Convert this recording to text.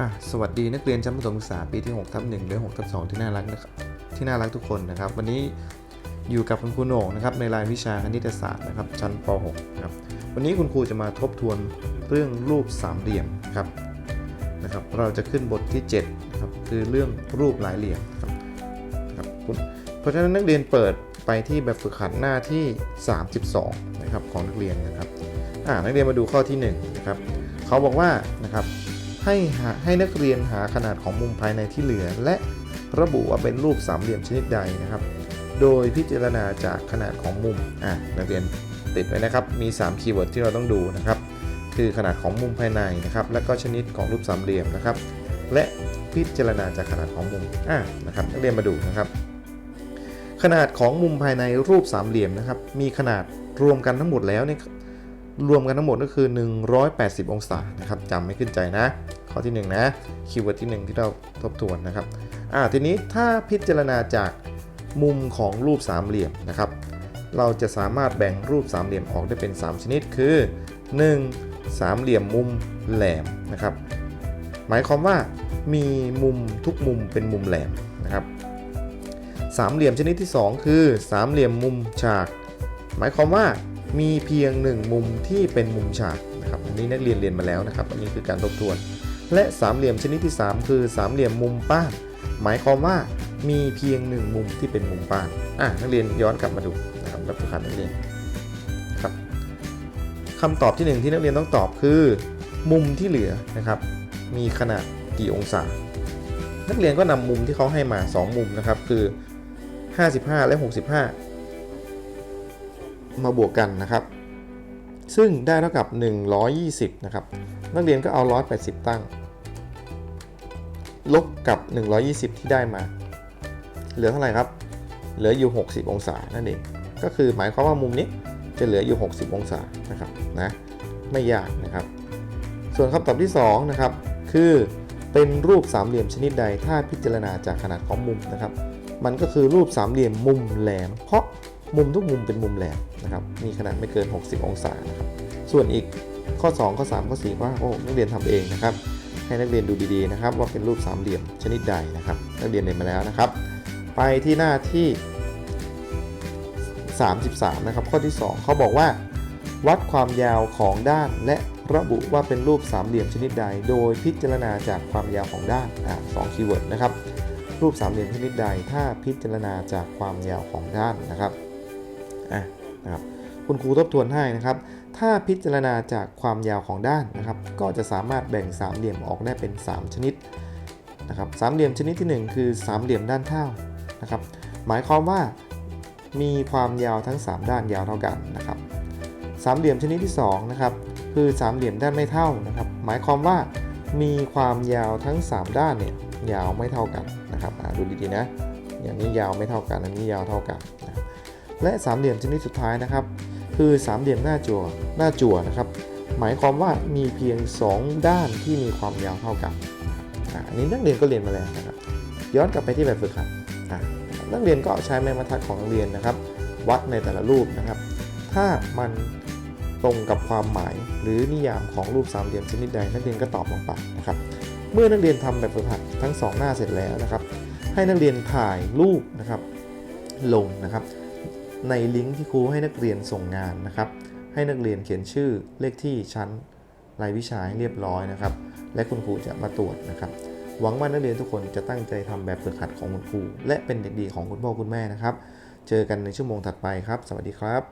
อะสวัสดีนักเรียนชั้นประถมศึกษาปีที่6ทับ1หรือ6ทับ2ที่น่ารักนะครับที่น่ารักทุกคนนะครับ วันนี้อยู่กับคุณครูโหน่งนะครับในรายวิชาคณิตศาสตร์นะครับชั้นป .6 ครับวันนี้คุณครูจะมาทบทวนเรื่องรูปสามเหลี่ยมครับนะครับ เราจะขึ้นบทที่7ครับคือเรื่องรูปหลายเหลี่ยมครับครับคุณเพราะฉะนั้นนักเรียนเปิดไปที่แบบฝึกหัดหน้าที่ 32นะครับของนักเรียนนะครับอ่านักเรียนมาดูข้อที่1นะครับเขาบอกว่านะครับ ให้หาให้นักเรียนหาขนาดของมุมภายในที่เหลือ และระบุว่าเป็นรูปสามเหลี่ยมชนิดใดนะครับ โดยพิจารณาจากขนาดของมุมอะนักเรียนติดไว้นะครับ มี 3 คีย์เวิร์ดที่เราต้องดูนะครับ คือขนาดของมุมภายในนะครับ และก็ชนิดของรูปสามเหลี่ยมนะครับ และพิจารณาจากขนาดของมุมอะนะครับนักเรียนมาดูนะครับ ขนาดของมุมภายในรูปสามเหลี่ยมนะครับ มีขนาดรวมกันทั้งหมดแล้วเนี่ย รวมกันทั้งหมดก็คือ 180 องศานะครับจำไม่ขึ้นใจนะ ข้อที่ 1 นะคีย์เวิร์ดที่ 1 ที่เราทบทวนนะครับอ่าทีนี้ถ้าพิจารณาจากมุมของรูปสามเหลี่ยมนะครับ เราจะสามารถแบ่งรูปสามเหลี่ยมออกได้เป็น 3 ชนิดคือ 1. สามเหลี่ยมมุมแหลมนะครับ หมายความว่ามีมุมทุกมุมเป็นมุมแหลมนะครับสามเหลี่ยมชนิดที่ 2 คือสามเหลี่ยมมุมฉาก หมายความว่า มีเพียงหนึ่งมุมที่เป็นมุมฉากนะครับอันนี้นักเรียนเรียนมาแล้วนะครับ อันนี้คือการทบทวน และสามเหลี่ยมชนิดที่ 3 คือสามเหลี่ยมมุมป้าน หมายความว่ามีเพียงหนึ่งมุมที่เป็นมุมป้านอะนักเรียนย้อนกลับมาดูนะครับแบบฝึกหัดนักเรียนครับคำตอบที่หนึ่งที่นักเรียนต้องตอบคือ มุมที่เหลือนะครับ มีขนาดกี่องศา นักเรียนก็นำมุมที่เขาให้มา 2 มุมนะครับคือ 55 และ 65 มาบวกกันนะครับ ซึ่งได้เท่ากับ 120 นะครับ นักเรียนก็เอา 180 ตั้ง ลบกับ 120 ที่ได้มา เหลือเท่าไหร่ครับ เหลืออยู่ 60 องศานั่นเอง ก็คือหมายความว่ามุมนี้จะเหลืออยู่ 60 องศานะครับนะไม่ยากนะครับ ส่วนคำตอบที่2นะครับคือเป็นรูปสามเหลี่ยมชนิดใดถ้าพิจารณาจากขนาดของมุมนะครับ มันก็คือรูปสามเหลี่ยมมุมแหลม เพราะ มุมทุกมุมเป็นมุมแหลมนะครับ มีขนาดไม่เกิน 60 องศานะครับส่วนอีกข้อ 2 ข้อ 3 ข้อ 4 ข้อ5ข้อ6นักเรียนทำเองนะครับ ให้นักเรียนดูดีๆนะครับ ว่าเป็นรูปสามเหลี่ยมชนิดใดนะครับ นักเรียนเรียนมาแล้วนะครับ ไปที่หน้าที่ 33 นะครับ ข้อที่ 2 เขาบอกว่า วัดความยาวของด้านและระบุว่าเป็นรูปสามเหลี่ยมชนิดใด โดยพิจารณาจากความยาวของด้านอ่าสองคีย์เวิร์ดนะครับรูปสามเหลี่ยมชนิดใดถ้าพิจารณาจากความยาวของด้านนะครับ อะนะครับคุณครูทบทวนให้นะครับ ถ้าพิจารณาจากความยาวของด้านนะครับ ก็จะสามารถแบ่งสามเหลี่ยมออกได้เป็น 3 ชนิดนะครับสามเหลี่ยมชนิดที่ 1 คือสามเหลี่ยมด้านเท่านะครับ หมายความว่ามีความยาวทั้ง 3 ด้านยาวเท่ากันนะครับสามเหลี่ยมชนิดที่2นะครับคือสามเหลี่ยมด้านไม่เท่านะครับ หมายความว่ามีความยาวทั้ง 3 ด้านเนี่ยยาวไม่เท่ากันนะครับดูดีๆนะ อย่างนี้ยาวไม่เท่ากัน อันนี้ยาวเท่ากัน และสามเหลี่ยมชนิดสุดท้ายนะครับ คือสามเหลี่ยมหน้าจั่วหน้าจั่วนะครับ หมายความว่ามีเพียง 2 ด้านที่มีความยาวเท่ากันอ่าอันนี้นักเรียนก็เรียนมาแล้วนะครับ ย้อนกลับไปที่แบบฝึกหัดอ่านักเรียนก็ใช้ไม้บรรทัดของนักเรียนนะครับ วัดในแต่ละรูปนะครับ ถ้ามันตรงกับความหมายหรือนิยามของรูปสามเหลี่ยมชนิดใดนักเรียนก็ตอบลงไปนะครับ เมื่อนักเรียนทำแบบฝึกหัดทั้ง 2 หน้าเสร็จแล้วนะครับ ให้นักเรียนถ่ายรูปนะครับลงนะครับ ในลิงก์ที่ครูให้นักเรียนส่งงานนะครับ ให้นักเรียนเขียนชื่อเลขที่ชั้นรายวิชาให้เรียบร้อยนะครับ และคุณครูจะมาตรวจนะครับ หวังว่านักเรียนทุกคนจะตั้งใจทำแบบฝึกหัดของคุณครู และเป็นเด็กดีของคุณพ่อคุณแม่นะครับ เจอกันในชั่วโมงถัดไปครับ สวัสดีครับ